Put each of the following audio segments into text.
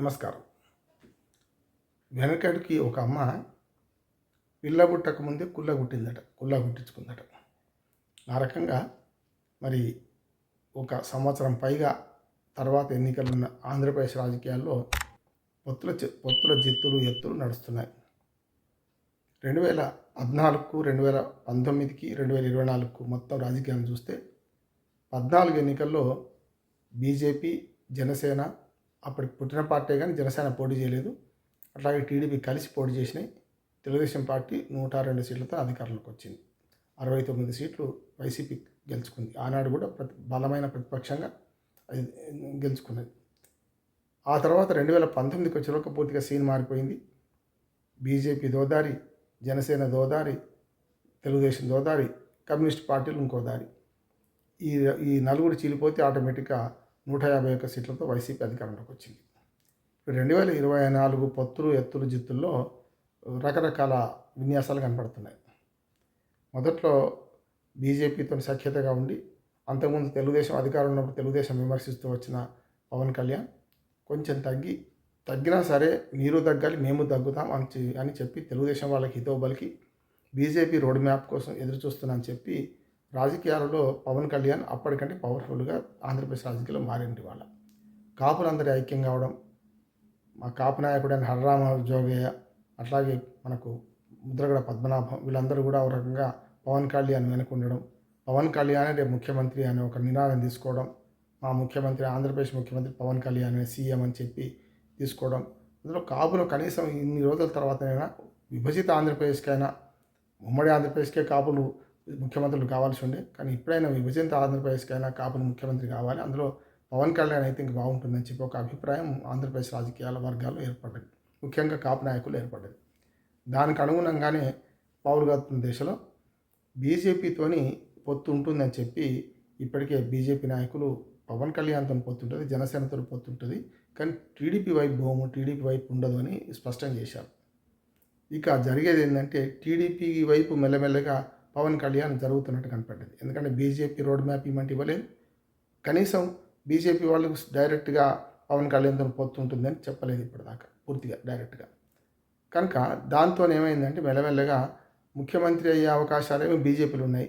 నమస్కారం. వెనకడికి ఒక అమ్మ పిల్ల ముందే కుల్ల గుట్టిందట కుల్ల గుట్టించుకుందట. ఆ రకంగా మరి ఒక సంవత్సరం పైగా తర్వాత ఎన్నికలున్న ఆంధ్రప్రదేశ్ రాజకీయాల్లో పొత్తుల పొత్తుల జిత్తులు ఎత్తులు నడుస్తున్నాయి. రెండు వేల పద్నాలుగుకు రెండు వేల పంతొమ్మిదికి రెండు వేల ఇరవై నాలుగుకు మొత్తం రాజకీయాలను చూస్తే పద్నాలుగు ఎన్నికల్లో బీజేపీ జనసేన అప్పటికి పుట్టిన పార్టీ కానీ జనసేన పోటీ చేయలేదు. అట్లాగే టీడీపీ కలిసి పోటీ చేసినాయి. తెలుగుదేశం పార్టీ నూట రెండు సీట్లతో అధికారంలోకి వచ్చింది. అరవై తొమ్మిది సీట్లు వైసీపీ గెలుచుకుంది. ఆనాడు కూడా ప్రతి బలమైన ప్రతిపక్షంగా అది గెలుచుకున్నది. ఆ తర్వాత రెండు వేల పంతొమ్మిదికి వచ్చేలోకి పూర్తిగా సీన్ మారిపోయింది. బీజేపీ దోదారి జనసేన దోదారి తెలుగుదేశం దోదారి కమ్యూనిస్ట్ పార్టీలు ఇంకో దారి. ఈ ఈ నలుగురు చీలిపోతే ఆటోమేటిక్గా నూట యాభై ఒక్క సీట్లతో వైసీపీ అధికారంలోకి వచ్చింది. రెండు వేల ఇరవై నాలుగు పొత్తులు ఎత్తులు జిత్తుల్లో రకరకాల విన్యాసాలు కనపడుతున్నాయి. మొదట్లో బీజేపీతో సఖ్యతగా ఉండి అంతకుముందు తెలుగుదేశం అధికారంలో ఉన్నప్పుడు తెలుగుదేశం విమర్శిస్తూ వచ్చిన పవన్ కళ్యాణ్ కొంచెం తగ్గి తగ్గినా సరే మీరు తగ్గాలి మేము తగ్గుతాం అని అని చెప్పి తెలుగుదేశం వాళ్ళకి హితోబలికి బీజేపీ రోడ్ మ్యాప్ కోసం ఎదురు చూస్తున్నాను చెప్పి రాజకీయాలలో పవన్ కళ్యాణ్ అప్పటికంటే పవర్ఫుల్గా ఆంధ్రప్రదేశ్ రాజకీయాల్లో మారింది వాళ్ళ కాపులందరి ఐక్యం కావడం మా కాపు నాయకుడైన హరరామ జోగయ్య అట్లాగే మనకు ముద్రగడ పద్మనాభం వీళ్ళందరూ కూడా ఒక రకంగా పవన్ కళ్యాణ్ వెనక ఉండడం పవన్ కళ్యాణ్ రేపు ముఖ్యమంత్రి అనే ఒక నినాదం తీసుకోవడం మా ముఖ్యమంత్రి ఆంధ్రప్రదేశ్ ముఖ్యమంత్రి పవన్ కళ్యాణ్ అనే సీఎం అని చెప్పి తీసుకోవడం అందులో కాపులు కనీసం ఇన్ని రోజుల తర్వాతనైనా విభజిత ఆంధ్రప్రదేశ్కైనా ఉమ్మడి ఆంధ్రప్రదేశ్కే కాపులు ముఖ్యమంత్రులు కావాల్సి ఉండే. కానీ ఇప్పుడైనా ఆంధ్రప్రదేశ్కి అయినా కాపులు ముఖ్యమంత్రి కావాలి. అందులో పవన్ కళ్యాణ్ అయితే ఇంక బాగుంటుందని చెప్పి ఒక అభిప్రాయం ఆంధ్రప్రదేశ్ రాజకీయాల వర్గాలు ఏర్పడ్డది. ముఖ్యంగా కాపు నాయకులు ఏర్పడ్డది. దానికి అనుగుణంగానే పౌరు గారు దిశలో బీజేపీతోని పొత్తు ఉంటుందని చెప్పి ఇప్పటికే బీజేపీ నాయకులు పవన్ కళ్యాణ్తో పొత్తు ఉంటుంది జనసేనతో పొత్తు ఉంటుంది. కానీ టీడీపీ వైపు భూము టీడీపీ వైపు ఉండదు అని స్పష్టం చేశారు. ఇక జరిగేది ఏంటంటే టీడీపీ వైపు మెల్లమెల్లగా పవన్ కళ్యాణ్ జరుగుతున్నట్టు కనపడ్డది ఎందుకంటే బీజేపీ రోడ్ మ్యాప్ ఇవ్వమంటే ఇవ్వలేదు. కనీసం బీజేపీ వాళ్ళకు డైరెక్ట్గా పవన్ కళ్యాణ్తో పొత్తు ఉంటుందని చెప్పలేదు ఇప్పటిదాకా పూర్తిగా డైరెక్ట్గా. కనుక దాంతో ఏమైందంటే మెల్లమెల్లగా ముఖ్యమంత్రి అయ్యే అవకాశాలేమో బీజేపీలు ఉన్నాయి.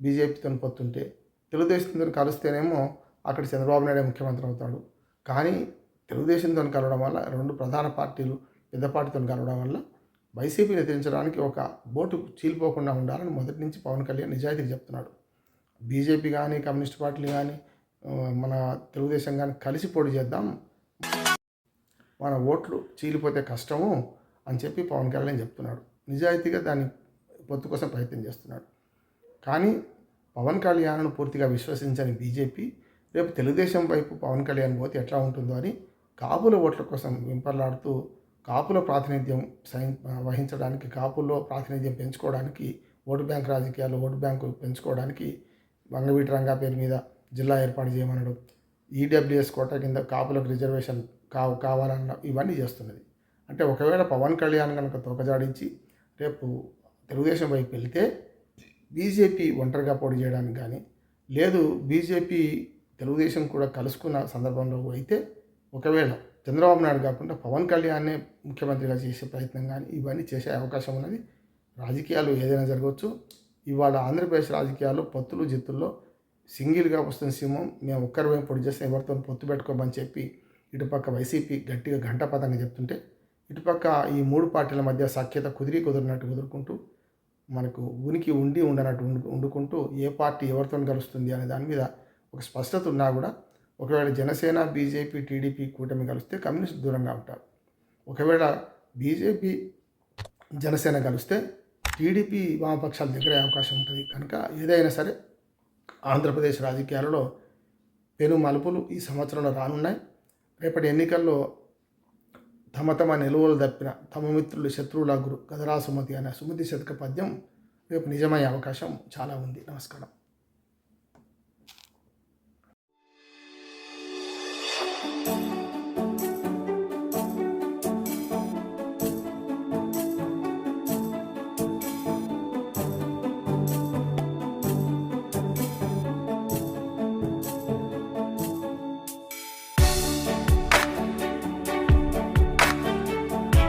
బీజేపీతో పొత్తుంటే తెలుగుదేశంతో కలిస్తేనేమో అక్కడ చంద్రబాబు నాయుడు ముఖ్యమంత్రి అవుతాడు. కానీ తెలుగుదేశంతో కలవడం వల్ల రెండు ప్రధాన పార్టీలు పెద్ద పార్టీతో కలవడం వల్ల వైసీపీని ఎదిరించడానికి ఒక బోటు చీలిపోకుండా ఉండాలని మొదటి నుంచి పవన్ కళ్యాణ్ నిజాయితీకి చెప్తున్నాడు. బీజేపీ కానీ కమ్యూనిస్ట్ పార్టీలు కానీ మన తెలుగుదేశం కానీ కలిసి పోటీ చేద్దాం. మన ఓట్లు చీలిపోతే కష్టము అని చెప్పి పవన్ కళ్యాణ్ చెప్తున్నాడు. నిజాయితీగా దాని పొత్తు కోసం ప్రయత్నం చేస్తున్నాడు. కానీ పవన్ కళ్యాణ్ను పూర్తిగా విశ్వసించని బీజేపీ రేపు తెలుగుదేశం వైపు పవన్ కళ్యాణ్ పోతే ఎట్లా ఉంటుందో అని కాపుల ఓట్ల కోసం వెంపర్లాడుతూ కాపుల ప్రాతినిధ్యం సై వహించడానికి కాపుల్లో ప్రాతినిధ్యం పెంచుకోవడానికి ఓటు బ్యాంక్ రాజకీయాలు ఓటు బ్యాంకు పెంచుకోవడానికి వంగవీటి రంగా పేరు మీద జిల్లా ఏర్పాటు చేయమనడం ఈడబ్ల్యూఎస్ కోట కింద కాపులకు రిజర్వేషన్ కా కావాలన్న ఇవన్నీ చేస్తున్నది. అంటే ఒకవేళ పవన్ కళ్యాణ్ కనుక తోకజాడించి రేపు తెలుగుదేశం వైపు వెళ్తే బీజేపీ ఒంటరిగా పోటీ చేయడానికి కానీ లేదు బీజేపీ తెలుగుదేశం కూడా కలుసుకున్న సందర్భంలో అయితే ఒకవేళ చంద్రబాబు నాయుడు కాకుండా పవన్ కళ్యాణ్నే ముఖ్యమంత్రిగా చేసే ప్రయత్నం కానీ ఇవన్నీ చేసే అవకాశం ఉన్నది. రాజకీయాలు ఏదైనా జరగవచ్చు. ఇవాళ ఆంధ్రప్రదేశ్ రాజకీయాలు పొత్తులు జిత్తుల్లో సింగిల్గా వస్తున్న సింహం మేము ఒక్కరి వైపు పొడి చేస్తే ఎవరితో పొత్తు పెట్టుకోమని చెప్పి ఇటుపక్క వైసీపీ గట్టిగా ఘంటాపథంగా చెప్తుంటే ఇటుపక్క ఈ మూడు పార్టీల మధ్య సఖ్యత కుదిరి కుదిరినట్టు కుదురుకుంటూ మనకు ఉనికి ఉండి ఉండనట్టు వండుకుంటూ ఏ పార్టీ ఎవరితో కలుస్తుంది అనే దాని మీద ఒక స్పష్టత ఉన్నా కూడా ఒకవేళ జనసేన బీజేపీ టీడీపీ కూటమి కలిస్తే కమ్యూనిస్ట్ దూరంగా ఉంటారు. ఒకవేళ బీజేపీ జనసేన కలిస్తే టీడీపీ వామపక్షాల దగ్గరే అవకాశం ఉంటుంది. కనుక ఏదైనా సరే ఆంధ్రప్రదేశ్ రాజకీయాలలో పెను మలుపులు ఈ సంవత్సరంలో రానున్నాయి. రేపటి ఎన్నికల్లో తమ తమ నిలువలు తప్పిన తమ మిత్రులు శత్రువుల గురు గదరా సుమతి అనే సుమతి శతక పద్యం రేపు నిజమయ్యే అవకాశం చాలా ఉంది. నమస్కారం. Thank you.